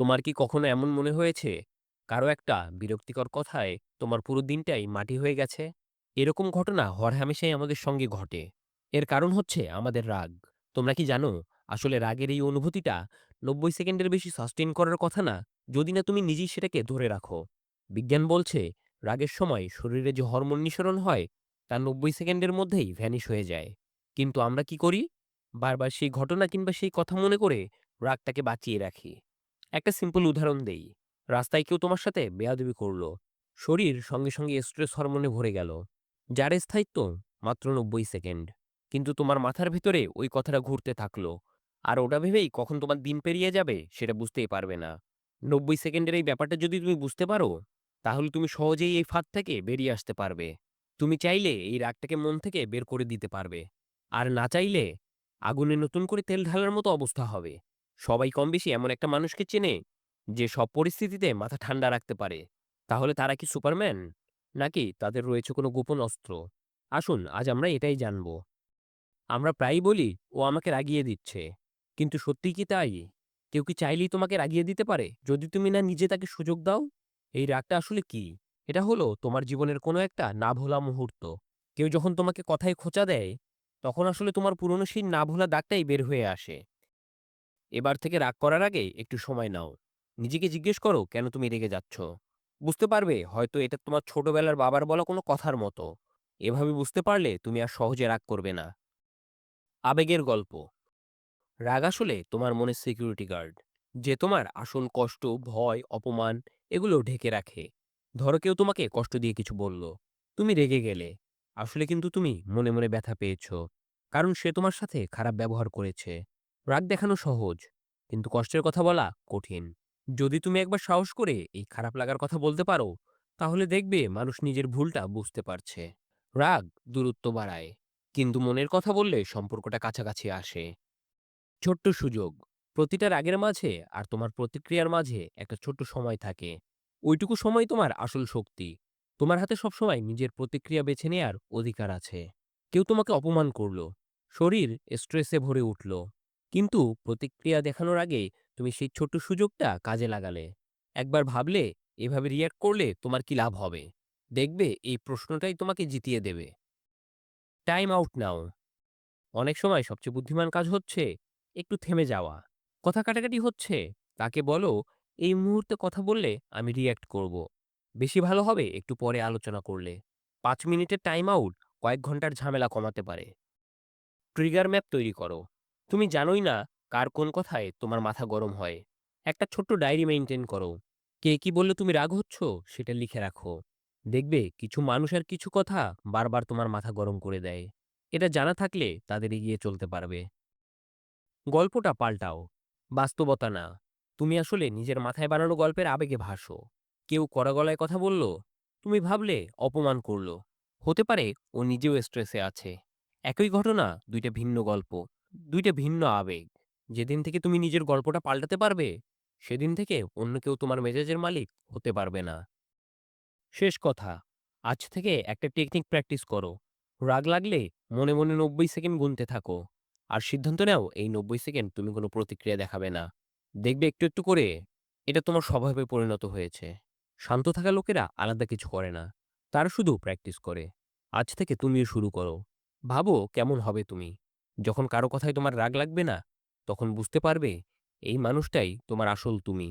তোমার কি কখনো এমন মনে হয়েছে? কারও একটা বিরক্তিকর কথায় তোমার পুরো দিনটাই মাটি হয়ে গেছে? এরকম ঘটনা হরহামেশাই আমাদের সঙ্গে ঘটে। এর কারণ হচ্ছে আমাদের রাগ। তোমরা কি জানো, আসলে রাগের এই অনুভূতিটা নব্বই সেকেন্ডের বেশি সাস্টেন করার কথা না, যদি না তুমি নিজেই সেটাকে ধরে রাখো। বিজ্ঞান বলছে, রাগের সময় শরীরে যে হরমোন নিঃসরণ হয়, তা নব্বই সেকেন্ডের মধ্যেই ভ্যানিশ হয়ে যায়। কিন্তু আমরা কি করি? বারবার সেই ঘটনা কিংবা সেই কথা মনে করে রাগটাকে বাঁচিয়ে রাখি। একটা সিম্পল উদাহরণ দেই। রাস্তায় কেউ তোমার সাথে বেয়াদবি করল। শরীর সঙ্গে সঙ্গে স্ট্রেস হরমোনে ভরে গেল। যার স্থায়িত্ব মাত্র নব্বই সেকেন্ড কিন্তু তোমার মাথার ভিতরে ওই কথাটা ঘুরতে থাকল। আর ওটা ভেবেই কখন তোমার দিন পেরিয়ে যাবে সেটা বুঝতেই পারবে না। নব্বই সেকেন্ডের এই ব্যাপারটা যদি তুমি বুঝতে পারো, তাহলে তুমি সহজেই এই ফাঁদ থেকে বেরিয়ে আসতে পারবে। তুমি চাইলে এই রাগটাকে মন থেকে বের করে দিতে পারবে। আর না চাইলে আগুনে নতুন করে তেল ঢালার মতো অবস্থা হবে। সবাই কম বেশি এমন একটা মানুষকে চেনে যে সব পরিস্থিতিতে মাথা ঠান্ডা রাখতে পারে। তাহলে তারা কি সুপারম্যান? নাকি তাদের রয়েছে কোনো গোপন অস্ত্র? আসুন, আজ আমরা এটাই জানব। আমরা প্রায়ই বলি, ও আমাকে রাগিয়ে দিচ্ছে। কিন্তু সত্যি কি তাই? কেউ কি চাইলেই তোমাকে রাগিয়ে দিতে পারে? যদি তুমি না নিজে তাকে সুযোগ দাও, এই রাগটা আসলে কি? এটা হলো তোমার জীবনের কোনো একটা না ভোলা মুহূর্ত। কেউ যখন তোমাকে কথায় খোঁচা দেয়, তখন আসলে তোমার পুরনো সেই না ভোলা দাগটাই বের হয়ে আসে। এবার থেকে রাগ করার আগে একটু সময় নাও। নিজেকে জিজ্ঞেস করো, কেন তুমি রেগে যাচ্ছ? বুঝতে পারবে, হয়তো এটা তোমার ছোটবেলার বাবার বলা কোনো কথার মতো। এভাবে বুঝতে পারলে তুমি আর সহজে রাগ করবে না। আবেগের গল্প। রাগ আসলে তোমার মনের সিকিউরিটি গার্ড যে তোমার আসল কষ্ট, ভয়, অপমান এগুলো ঢেকে রাখে। ধরো কেউ তোমাকে কষ্ট দিয়ে কিছু বলল, তুমি রেগে গেলে। আসলে কিন্তু তুমি মনে মনে ব্যথা পেয়েছ, কারণ সে তোমার সাথে খারাপ ব্যবহার করেছে। রাগ দেখানো সহজ, কিন্তু কষ্টের কথা বলা কঠিন। যদি তুমি একবার সাহস করে এই খারাপ লাগার কথা বলতে পারো, তাহলে দেখবে মানুষ নিজের ভুলটা বুঝতে পারছে। রাগ দূরত্ব বাড়ায়, কিন্তু মনের কথা বললে সম্পর্কটা কাছাকাছি আসে। ছোট্ট সুযোগ, প্রতিটা রাগের মাঝে আর তোমার প্রতিক্রিয়ার মাঝে একটা ছোট্ট সময় থাকে। ওইটুকু সময় তোমার আসল শক্তি। তোমার হাতে সবসময় নিজের প্রতিক্রিয়া বেছে নেয়ার অধিকার আছে। কেউ তোমাকে অপমান করল, শরীর স্ট্রেসে ভরে উঠল। কিন্তু প্রতিক্রিয়া দেখানোর আগে তুমি সেই ছোট্ট সুযোগটা কাজে লাগালে। একবার ভাবলে, এভাবে রিয়্যাক্ট করলে তোমার কি লাভ হবে? দেখবে এই প্রশ্নটাই তোমাকে জিতিয়ে দেবে। টাইম আউট নাও অনেক সময় সবচেয়ে বুদ্ধিমান কাজ হচ্ছে একটু থেমে যাওয়া। কথা কাটাকাটি হচ্ছে, তাকে বলো, এই মুহূর্তে কথা বললে আমি রিয়্যাক্ট করব। বেশি ভালো হবে একটু পরে আলোচনা করলে। পাঁচ মিনিটের টাইম আউট কয়েক ঘণ্টার ঝামেলা কমাতে পারে। ট্রিগার ম্যাপ তৈরি করো। তুমি জানোই না কার কোন কথায় তোমার মাথা গরম হয়। একটা ছোট্ট ডায়েরি মেইনটেইন করো। কে কি বললে তুমি রাগ হচ্ছ সেটা লিখে রাখো। দেখবে কিছু মানুষের কিছু কথা বারবার তোমার মাথা গরম করে দেয়। এটা জানা থাকলে তাদের এগিয়ে চলতে পারবে। গল্পটা পাল্টাও। বাস্তবতা না। তুমি আসলে নিজের মাথায় বানানো গল্পের আবেগে ভাসো। কেউ কড়া গলায় কথা বলল, তুমি ভাবলে অপমান করল। হতে পারে ও নিজেও স্ট্রেসে আছে। একই ঘটনা, দুইটা ভিন্ন গল্প। দুইটা ভিন্ন আবেগ। যেদিন থেকে তুমি নিজের গল্পটা পাল্টাতে পারবে, সেদিন থেকে অন্য কেউ তোমার মেজাজের মালিক হতে পারবে না। শেষ কথা, আজ থেকে একটা টেকনিক প্র্যাকটিস করো। রাগ লাগলে মনে মনে নব্বই সেকেন্ড গুনতে থাকো। আর সিদ্ধান্ত নাও, এই নব্বই সেকেন্ড তুমি কোনো প্রতিক্রিয়া দেখাবে না। দেখবে একটু একটু করে এটা তোমার স্বভাবে পরিণত হয়েছে। শান্ত থাকা লোকেরা আলাদা কিছু করে না। তারা শুধু প্র্যাকটিস করে। আজ থেকে তুমিও শুরু করো। ভাবো কেমন হবে তুমি। যখন কারও কথায় তোমার রাগ লাগবে না, তখন বুঝতে পারবে, এই মানুষটাই তোমার আসল তুমি।